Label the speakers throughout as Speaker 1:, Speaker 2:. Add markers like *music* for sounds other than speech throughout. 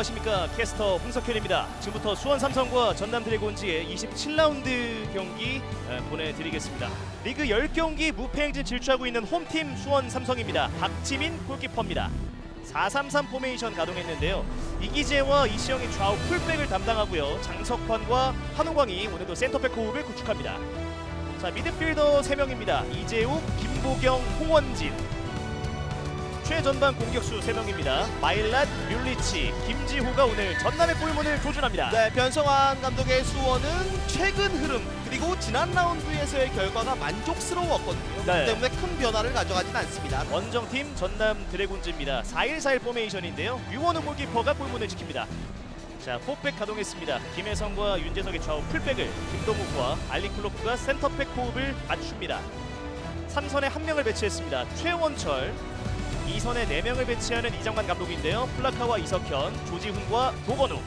Speaker 1: 안녕하십니까 캐스터 홍석현입니다. 지금부터 수원 삼성과 전남 드래곤즈의 27라운드 경기 에, 보내드리겠습니다. 리그 10경기 무패 행진 질주하고 있는 홈팀 수원 삼성입니다. 박지민 골키퍼입니다. 4-3-3 포메이션 가동했는데요. 이기재와 이시영이 좌우 풀백을 담당하고요. 장석환과 한호광이 오늘도 센터백 호흡을 구축합니다. 자 미드필더 3명입니다. 이재욱, 김보경, 홍원진 최전방 공격수 3명입니다. 마일랏, 뮬리치, 김지호가 오늘 전남의 골문을 조준합니다.
Speaker 2: 네, 변성환 감독의 수원은 최근 흐름 그리고 지난 라운드에서의 결과가 만족스러웠거든요.
Speaker 1: 네.
Speaker 2: 그렇기 때문에 큰 변화를 가져가진 않습니다.
Speaker 1: 원정팀 전남 드래곤즈입니다. 4-1-4-1 포메이션인데요. 유원우 골키퍼가 골문을 지킵니다. 자, 포백 가동했습니다. 김혜성과 윤재석의 좌우 풀백을 김동욱과 알리클로프가 센터백 호흡을 맞춥니다. 3선에 한 명을 배치했습니다. 최원철, 2선에 4명을 배치하는 이장관 감독인데요. 플라카와 이석현, 조지훈과 노건우.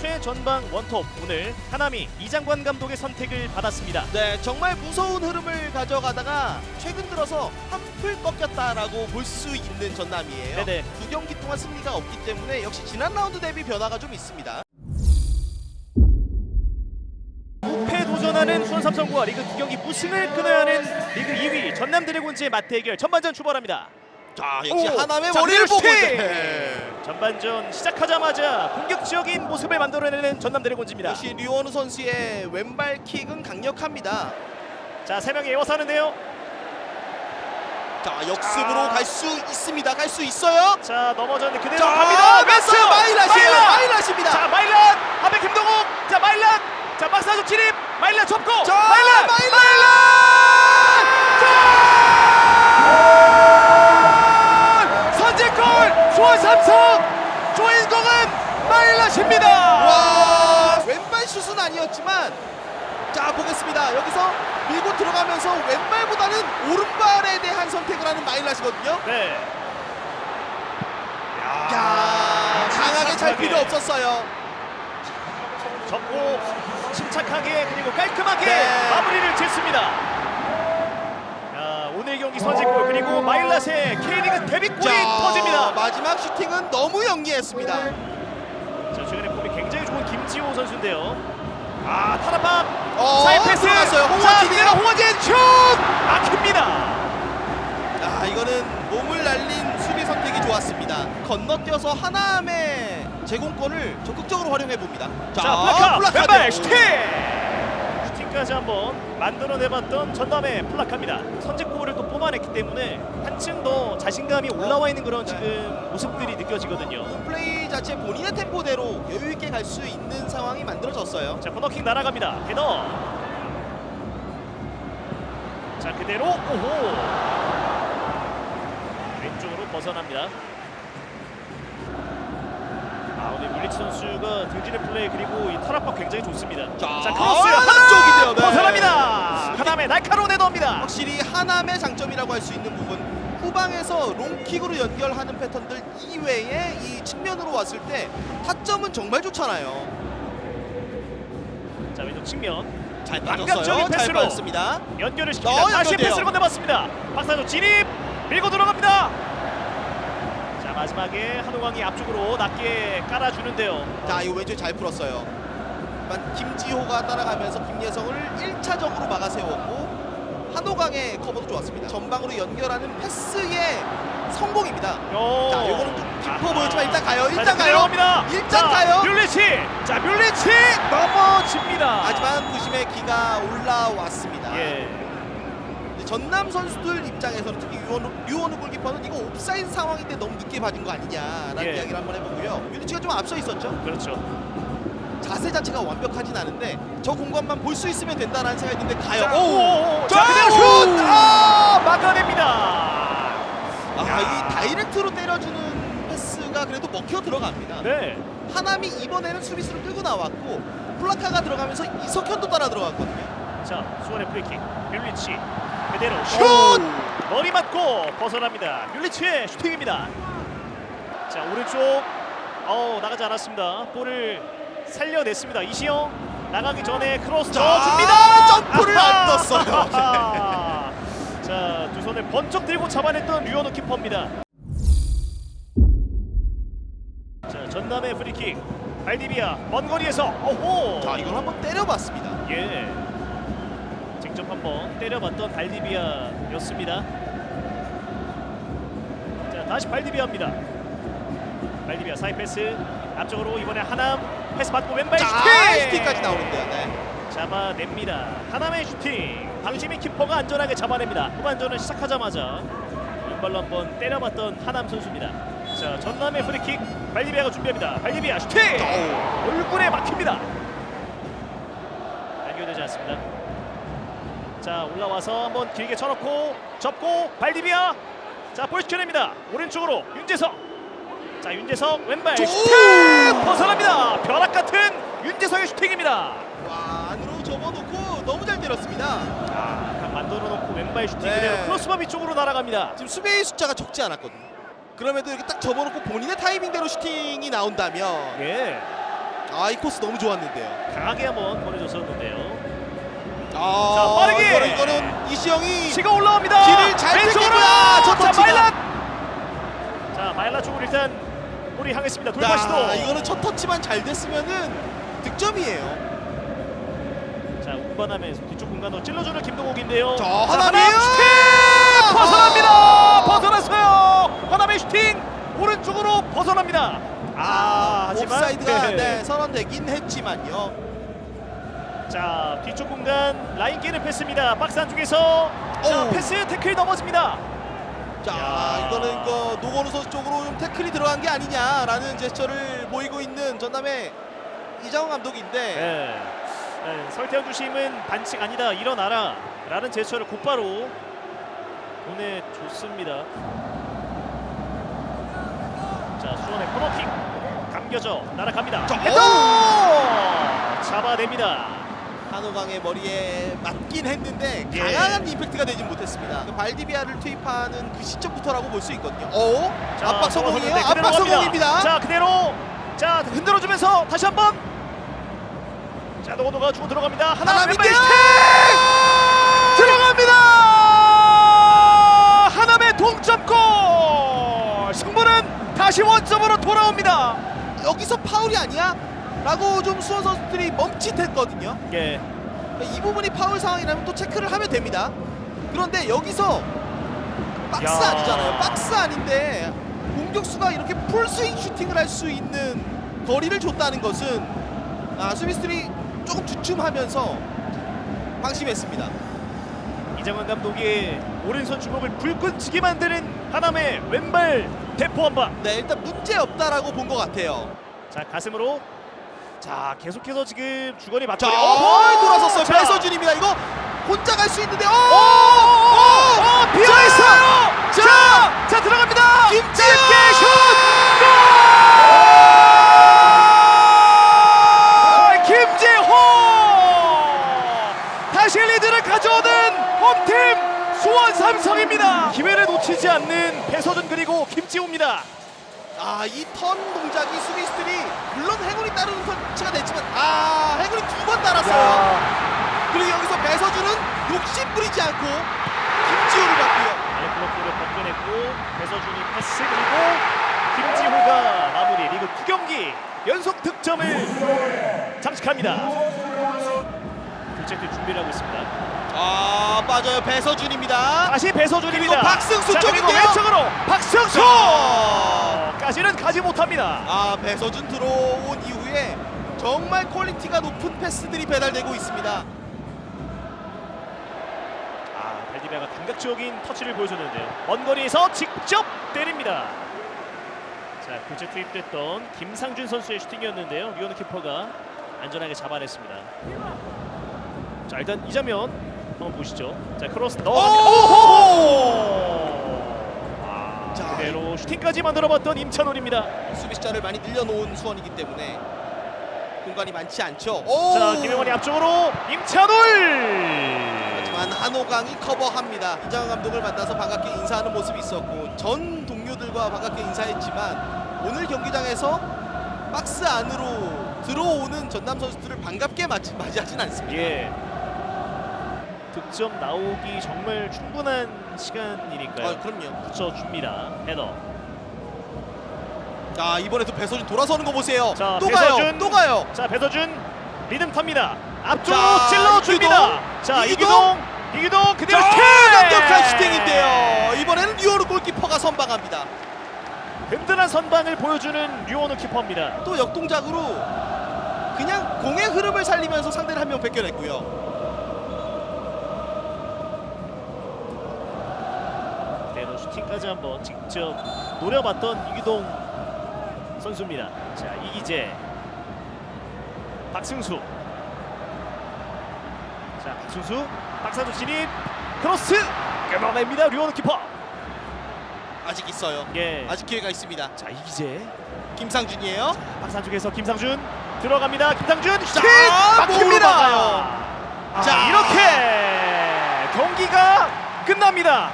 Speaker 1: 최전방 원톱 오늘 하나미 이장관 감독의 선택을 받았습니다.
Speaker 2: 네, 정말 무서운 흐름을 가져가다가 최근 들어서 한풀 꺾였다라고 볼 수 있는 전남이에요.
Speaker 1: 네네.
Speaker 2: 두 경기 동안 승리가 없기 때문에 역시 지난 라운드 대비 변화가 좀 있습니다.
Speaker 1: 무패 도전하는 수원 삼성과 리그 두 경기 무승을 끊어야 하는 리그 2위 전남 드래곤즈의 맞대결 전반전 출발합니다.
Speaker 2: 자, 역시
Speaker 1: 오!
Speaker 2: 하남의
Speaker 1: 자,
Speaker 2: 머리를 보고
Speaker 1: 슈팅!
Speaker 2: 네.
Speaker 1: 전반전 시작하자마자 공격적인 모습을 만들어내는 전남 드래곤즈입니다.
Speaker 2: 역시 류원우 선수의 왼발 킥은 강력합니다.
Speaker 1: 자, 세 명이 에워서 하는데요.
Speaker 2: 자, 역습으로
Speaker 1: 아.
Speaker 2: 갈 수 있습니다. 갈 수 있어요.
Speaker 1: 자, 넘어졌는데 그대로
Speaker 2: 자,
Speaker 1: 갑니다.
Speaker 2: 메스
Speaker 1: 메스!
Speaker 2: 마일라시에요.
Speaker 1: 마일라!
Speaker 2: 마일라시입니다.
Speaker 1: 자, 마일란! 앞에 김동욱! 자, 마일란! 자, 박스 안쪽 진입! 마일란 접고!
Speaker 2: 자,
Speaker 1: 마일란! 선제골! 수원 삼성! 주인공은 마일란입니다.
Speaker 2: 와 왼발 슛은 아니었지만 자 보겠습니다 여기서 밀고 들어가면서 왼발보다는 오른발에 대한 선택을 하는 마일라시거든요
Speaker 1: 네.
Speaker 2: 야 강하게 잘 필요 없었어요
Speaker 1: 접고 침착하게 그리고 깔끔하게
Speaker 2: 네.
Speaker 1: 마무리를 짓습니다. 그리고 마일랏의 K리그 데뷔골이 터집니다.
Speaker 2: 마지막 슈팅은 너무 영리했습니다
Speaker 1: 자, 최근에 폼이 굉장히 좋은 김지호 선수인데요. 아, 타라박
Speaker 2: 어,
Speaker 1: 사이 패스
Speaker 2: 들어갔어요. 홍원진이에요.
Speaker 1: 그대로 홍원진 슛 막힙니다.
Speaker 2: 아 이거는 몸을 날린 수비 선택이 좋았습니다 건너뛰어서 하남의 제공권을 적극적으로 활용해 봅니다
Speaker 1: 자, 플라카 왼발
Speaker 2: 플라카드.
Speaker 1: 슈팅 슈팅까지 한번 만들어내봤던 전남의 플라카입니다. 선제골을 또 뽑아냈기 때문에 한층 더 자신감이 올라와 있는 그런 지금 모습들이 느껴지거든요.
Speaker 2: 플레이 자체 본인의 템포대로 여유 있게 갈 수 있는 상황이 만들어졌어요.
Speaker 1: 자 코너킥 날아갑니다. 헤더. 자 그대로 오호. 왼쪽으로 벗어납니다. 아 오늘 물리치 선수가 등진의 플레이 그리고 이 탈압박 굉장히 좋습니다.
Speaker 2: 자,
Speaker 1: 크로스
Speaker 2: 아,
Speaker 1: 하나
Speaker 2: 쪽인데요, 네.
Speaker 1: 벗어납니다. 하남의 날카로운 헤더입니다.
Speaker 2: 확실히 하남의 장점이라고 할 수 있는 부분 후방에서 롱킥으로 연결하는 패턴들 이외에 이 측면으로 왔을 때 타점은 정말 좋잖아요.
Speaker 1: 자 왼쪽 측면
Speaker 2: 잘 빠졌어요. 잘
Speaker 1: 패스로.
Speaker 2: 빠졌습니다.
Speaker 1: 연결을 시킵니다.
Speaker 2: 어,
Speaker 1: 다시
Speaker 2: 연결돼요.
Speaker 1: 패스를 건네봤습니다. 박사조 진입 밀고 들어갑니다. 자 마지막에 한호광이 앞쪽으로 낮게 깔아주는데요.
Speaker 2: 자 이거 왼쪽에 잘 풀었어요. 하지만 김지호가 따라가면서 김예성을 1차적으로 막아세웠고 한호강의 커버도 좋았습니다. 전방으로 연결하는 패스의 성공입니다.
Speaker 1: 오.
Speaker 2: 자 이거는 좀 깊어. 보였지만 일단 가요.
Speaker 1: 자,
Speaker 2: 일단 가요. 일단
Speaker 1: 자,
Speaker 2: 가요.
Speaker 1: 뮬리치. 자 뮬리치 넘어집니다.
Speaker 2: 하지만 부심의 기가 올라왔습니다.
Speaker 1: 예.
Speaker 2: 전남 선수들 입장에서는 특히 유원우, 유원우 골키퍼는 이거 옵사이드 상황인데 너무 늦게 받은 거 아니냐라는
Speaker 1: 예.
Speaker 2: 이야기를 한번 해보고요. 뮤니치가 좀 앞서 있었죠.
Speaker 1: 그렇죠.
Speaker 2: 자세 자체가 완벽하진 않은데 저 공간만 볼 수 있으면 된다는 생각이 드는데 가요.
Speaker 1: 자,
Speaker 2: 오!
Speaker 1: 오, 오,
Speaker 2: 자,
Speaker 1: 그대로
Speaker 2: 슛!
Speaker 1: 슛.
Speaker 2: 아!
Speaker 1: 아 막아냅니다.
Speaker 2: 아,
Speaker 1: 야.
Speaker 2: 이 다이렉트로 때려주는 패스가 그래도 먹혀 들어갑니다.
Speaker 1: 네.
Speaker 2: 하남이 이번에는 수비수를 끌고 나왔고 플라카가 들어가면서 이석현도 따라 들어갔거든요.
Speaker 1: 자 수원의 프리킥 뮬리치 그대로 슛
Speaker 2: 슛!
Speaker 1: 머리 맞고 벗어납니다 뮬리치의 슈팅입니다 자 오른쪽 어 나가지 않았습니다 볼을 살려냈습니다 이시영 나가기 전에 크로스
Speaker 2: 자,
Speaker 1: 넣어줍니다
Speaker 2: 점프를 안 떴어요. *laughs*
Speaker 1: 자두 손을 번쩍 들고 잡아냈던 류현우 키퍼입니다 자 자, 전남의 프리킥. 발디비아 먼 거리에서 오호.
Speaker 2: 자 이걸 한번 때려봤습니다.
Speaker 1: 예. 직접 한번 때려봤던 발디비아였습니다. 자 다시 발디비아입니다. 발디비아 사이 패스 앞쪽으로 이번에 하남 패스 받고 왼발 슈팅.
Speaker 2: 슈팅까지 나오는데요. 네.
Speaker 1: 잡아냅니다. 하남의 슈팅. 방심이 키퍼가 안전하게 잡아냅니다. 후반전을 시작하자마자 왼발로 한번 때려봤던 하남 선수입니다. 자 전남의 프리킥 발디비아가 준비합니다. 발디비아 슈팅.
Speaker 2: 어우.
Speaker 1: 얼굴에 막힙니다. 연결되지 않습니다. 자 올라와서 한번 길게 쳐놓고 접고 발디비아 자 볼 시켜냅니다. 오른쪽으로 윤재석. 자 윤재석 왼발
Speaker 2: 오!
Speaker 1: 슈팅 벗어납니다. 벼락 같은 윤재석의 슈팅입니다.
Speaker 2: 와 안으로 접어놓고 너무 잘 때렸습니다.
Speaker 1: 아, 딱 만들어 놓고 왼발 슈팅
Speaker 2: 네.
Speaker 1: 그대로 크로스바비 쪽으로 날아갑니다.
Speaker 2: 지금 수비의 숫자가 적지 않았거든요. 그럼에도 이렇게 딱 접어놓고 본인의 타이밍대로 슈팅이 나온다면
Speaker 1: 예,
Speaker 2: 아이 코스 너무 좋았는데요.
Speaker 1: 강하게 한번 보내줬었는데요.
Speaker 2: 아
Speaker 1: 자, 빠르게!
Speaker 2: 이거는, 이거는 이시영이
Speaker 1: 치가 올라옵니다.
Speaker 2: 길을 잘
Speaker 1: 왼쪽으로
Speaker 2: 뺏기고요. 저
Speaker 1: 자
Speaker 2: 터치가.
Speaker 1: 마일란. 자 마일란 쪽으로 일단 볼이 향했습니다. 돌파 시도.
Speaker 2: 아, 이거는 첫 터치만 잘 됐으면은 득점이에요.
Speaker 1: 자 운반하면서 뒤쪽 공간으로 찔러주는 김동욱인데요.
Speaker 2: 저
Speaker 1: 자,
Speaker 2: 하나네요.
Speaker 1: 하나 슈팅 벗어납니다. 벗어났어요. 하나의 슈팅 오른쪽으로 벗어납니다. 아 하지만
Speaker 2: 옵사이드가
Speaker 1: 네.
Speaker 2: 네, 선언되긴 했지만요.
Speaker 1: 자 뒤쪽 공간 라인 끼는 패스입니다. 박스 안쪽에서 자
Speaker 2: 오.
Speaker 1: 패스 태클 넘어집니다.
Speaker 2: 자
Speaker 1: 야.
Speaker 2: 이거는 그 노건우 선수 쪽으로 좀 태클이 들어간 게 아니냐라는 제스처를 보이고 있는 전남의 이장훈 감독인데
Speaker 1: 네. 네, 설태현 주심은 반칙 아니다 일어나라 라는 제스처를 곧바로 보내줬습니다 자 수원의 코너킥 감겨져 날아갑니다
Speaker 2: 자,
Speaker 1: 헤더 잡아냅니다
Speaker 2: 한호강의 머리에 맞긴 했는데
Speaker 1: 예.
Speaker 2: 강한 임팩트가 되진 못했습니다. 그 발디비아를 투입하는 그 시점부터라고 볼 수 있거든요. 오,
Speaker 1: 자,
Speaker 2: 압박 성공이에요. 압박. 성공입니다.
Speaker 1: 자 그대로 자 흔들어주면서 다시 한번 자 노고도가 주고 들어갑니다 하나. 왼발 슈팅 들어갑니다 하남의 동점골 승부는 다시 원점으로 돌아옵니다
Speaker 2: 여기서 파울이 아니야? 라고 좀 수원 선수들이 멈칫했거든요.
Speaker 1: 예
Speaker 2: 이 부분이 파울 상황이라면 또 체크를 하면 됩니다. 그런데 여기서 박스
Speaker 1: 야.
Speaker 2: 아니잖아요. 박스 아닌데 공격수가 이렇게 풀스윙 슈팅을 할 수 있는 거리를 줬다는 것은 아, 수비수들이 조금 주춤하면서 방심했습니다.
Speaker 1: 이정환 감독이 오른손 주먹을 불끈 치게 만드는 하남의 왼발 대포 한 방
Speaker 2: 네, 일단 문제 없다라고 본 것 같아요.
Speaker 1: 자 가슴으로 자 계속해서 지금 주거리
Speaker 2: 자,
Speaker 1: 맞춰
Speaker 2: 어, 돌아섰어요.
Speaker 1: 자.
Speaker 2: 배서준입니다. 이거 혼자 갈 수 있는데, 오,
Speaker 1: 오!
Speaker 2: 오,
Speaker 1: 어, 비어 있어요. 자, 자 들어갑니다.
Speaker 2: 김지현!
Speaker 1: 골! 김지호! 다시 리드를 가져오는 홈팀 수원 삼성입니다. 기회를 놓치지 않는 배서준 그리고 김지호입니다.
Speaker 2: 아, 이 턴 동작이 수비수들이 물론 행운이 따르는 턴치가 됐지만, 아, 행운이 두 번 따랐어요. 그리고 여기서 배서준은 욕심 부리지 않고 김지호를 받고요.
Speaker 1: 아래 블록으로 벗겨냈고 배서준이 패스 그리고 김지호가 마무리 리그 9경기 연속 득점을 장식합니다. 둘째 뛸 준비를 하고 있습니다.
Speaker 2: 아, 빠져요. 배서준입니다.
Speaker 1: 다시 배서준입니다.
Speaker 2: 그리고 박승수
Speaker 1: 자, 그리고
Speaker 2: 쪽인데요.
Speaker 1: 왼쪽으로 박승수
Speaker 2: 자,
Speaker 1: 까지는 가지 못합니다.
Speaker 2: 아, 배서준 들어온 이후에 정말 퀄리티가 높은 패스들이 배달되고 있습니다.
Speaker 1: 아, 발디베가 감각적인 터치를 보여줬는데요. 먼 거리에서 직접 때립니다. 자, 교체 투입됐던 김상준 선수의 슈팅이었는데요. 류현우 키퍼가 안전하게 잡아냈습니다. 자, 일단 이 장면 한번 보시죠. 자, 크로스
Speaker 2: 자,
Speaker 1: 그대로 슈팅까지 만들어봤던 임찬원입니다.
Speaker 2: 수비수자를 많이 늘려놓은 수원이기 때문에 공간이 많지 않죠. 오!
Speaker 1: 자, 김영환이 앞쪽으로 임찬올!
Speaker 2: 하지만 한호강이 커버합니다. 이장훈 감독을 만나서 반갑게 인사하는 모습이 있었고 전 동료들과 반갑게 인사했지만 오늘 경기장에서 박스 안으로 들어오는 전남 선수들을 반갑게 맞이, 맞이하진 않습니다.
Speaker 1: 예. 득점 나오기 정말 충분한 시간이니까요.
Speaker 2: 아, 그럼요.
Speaker 1: 붙여줍니다. 헤더.
Speaker 2: 자 이번에도 배서준 돌아서는 거 보세요.
Speaker 1: 자,
Speaker 2: 또
Speaker 1: 배서준.
Speaker 2: 가요. 또 가요.
Speaker 1: 자 배서준 리듬 탑니다.
Speaker 2: 자,
Speaker 1: 찔러줍니다. 자
Speaker 2: 이기동.
Speaker 1: 이기동 이기동 그대로
Speaker 2: 자,
Speaker 1: 슈팅!
Speaker 2: 강력한 슈팅인데요. 이번에는 류호르 골키퍼가 선방합니다.
Speaker 1: 든든한 선방을 보여주는 류원우 키퍼입니다.
Speaker 2: 또 역동작으로 그냥 공의 흐름을 살리면서 상대를 한명 뺏겨냈고요.
Speaker 1: 슈팅까지 한번 직접 노려봤던 이기동 선수입니다. 자 이기재, 박승수. 자 박승수, 박사도 진입, 크로스 끊어냅니다 류원우 키퍼.
Speaker 2: 아직 있어요.
Speaker 1: 예.
Speaker 2: 아직 기회가 있습니다.
Speaker 1: 자 이기재,
Speaker 2: 김상준이에요.
Speaker 1: 박사 쪽에서 김상준 들어갑니다. 김상준 슈팅
Speaker 2: 자,
Speaker 1: 막힙니다. 아,
Speaker 2: 자.
Speaker 1: 이렇게 경기가 끝납니다.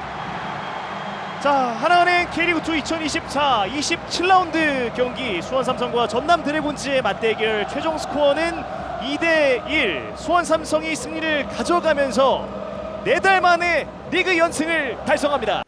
Speaker 1: 자 하나은행 K리그2 2024 27라운드 경기 수원 삼성과 전남 드래곤즈의 맞대결 최종 스코어는 2대1 수원 삼성이 승리를 가져가면서 네달 만에 리그 연승을 달성합니다.